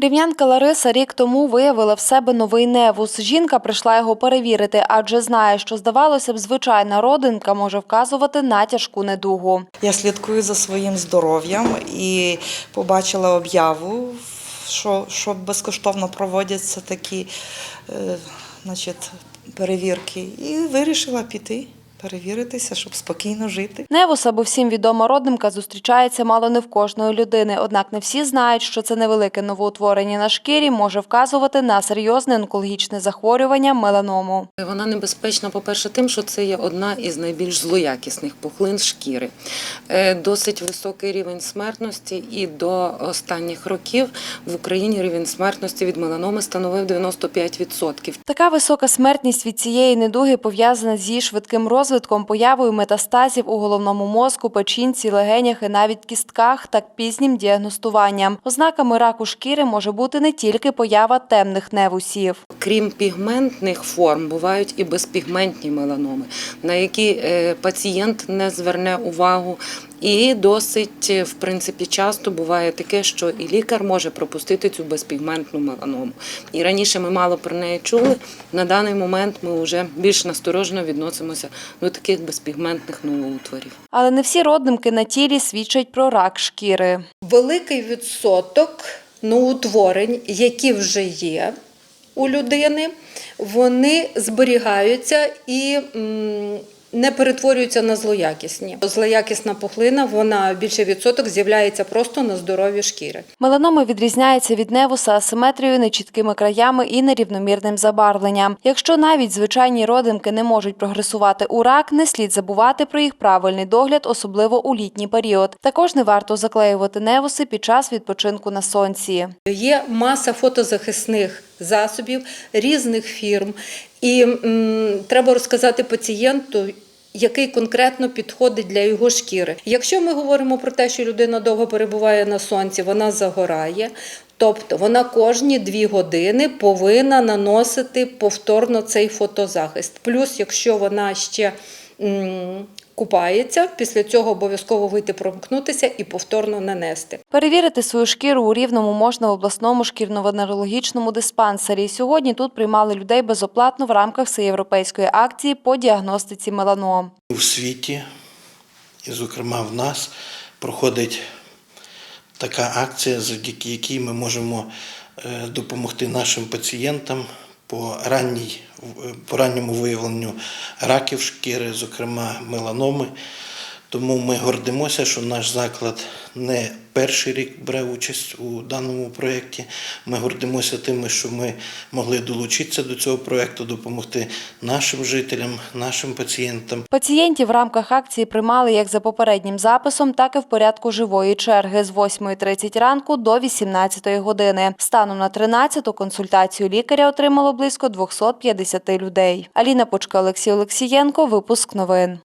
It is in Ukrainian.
Рівнянка Лариса рік тому виявила в себе новий невус. Жінка прийшла його перевірити, адже знає, що здавалося б, звичайна родинка може вказувати на тяжку недугу. Я слідкую за своїм здоров'ям і побачила об'яву, що, що безкоштовно проводяться такі е, значить, перевірки, і вирішила піти, перевіритися, щоб спокійно жити. Невус або всім відома родимка зустрічається мало не в кожної людини, однак не всі знають, що це невелике новоутворення на шкірі може вказувати на серйозне онкологічне захворювання меланому. Вона небезпечна, по-перше, тим, що це є одна із найбільш злоякісних пухлин шкіри. Е, Досить високий рівень смертності, і до останніх років в Україні рівень смертності від меланоми становив 95%. Така висока смертність від цієї недуги пов'язана з її швидким розвитком, появою метастазів у головному мозку, печінці, легенях і навіть кістках та пізнім діагностуванням. Ознаками раку шкіри може бути не тільки поява темних невусів. Крім пігментних форм, бувають і безпігментні меланоми, на які е, пацієнт не зверне увагу. І досить, е, в принципі, часто буває таке, що і лікар може пропустити цю безпігментну меланому. І раніше ми мало про неї чули. На даний момент ми вже більш насторожено відносимося до таких безпігментних новоутворів. Але не всі родимки на тілі свідчать про рак шкіри. великий відсоток новоутворень, які вже є у людини, вони зберігаються і м, не перетворюються на злоякісні. Злоякісна пухлина, вона більше відсоток з'являється просто на здоров'ї шкіри. Меланома відрізняється від невуса асиметрією, нечіткими краями і нерівномірним забарвленням. Якщо навіть звичайні родимки не можуть прогресувати у рак, не слід забувати про їх правильний догляд, особливо у літній період. Також не варто заклеювати невуси під час відпочинку на сонці. Є маса фотозахисних засобів різних фірм, і м, треба розказати пацієнту. Який конкретно підходить для його шкіри. Якщо ми говоримо про те, що людина довго перебуває на сонці, вона загорає, тобто вона кожні дві години повинна наносити повторно цей фотозахист. Плюс, якщо вона ще купається, після цього обов'язково вийти промкнутися і повторно нанести. Перевірити свою шкіру у рівному можна в обласному шкірно-венерологічному диспансері. Сьогодні тут приймали людей безоплатно в рамках всеєвропейської акції по діагностиці меланом. У світі, і, зокрема, в нас проходить така акція, завдяки якій ми можемо е, допомогти нашим пацієнтам по, ранній, по ранньому виявленню раків шкіри, зокрема меланоми. Тому ми гордимося, що наш заклад не перший рік бере участь у даному проєкті. Ми гордимося тим, що ми могли долучитися до цього проєкту, допомогти нашим жителям, нашим пацієнтам. Пацієнтів в рамках акції приймали як за попереднім записом, так і в порядку живої черги з 8.30 ранку до 18 години. Станом на 13-ту консультацію лікаря отримало близько 250 людей. Аліна Почка, Олексій Олексієнко. Випуск новин.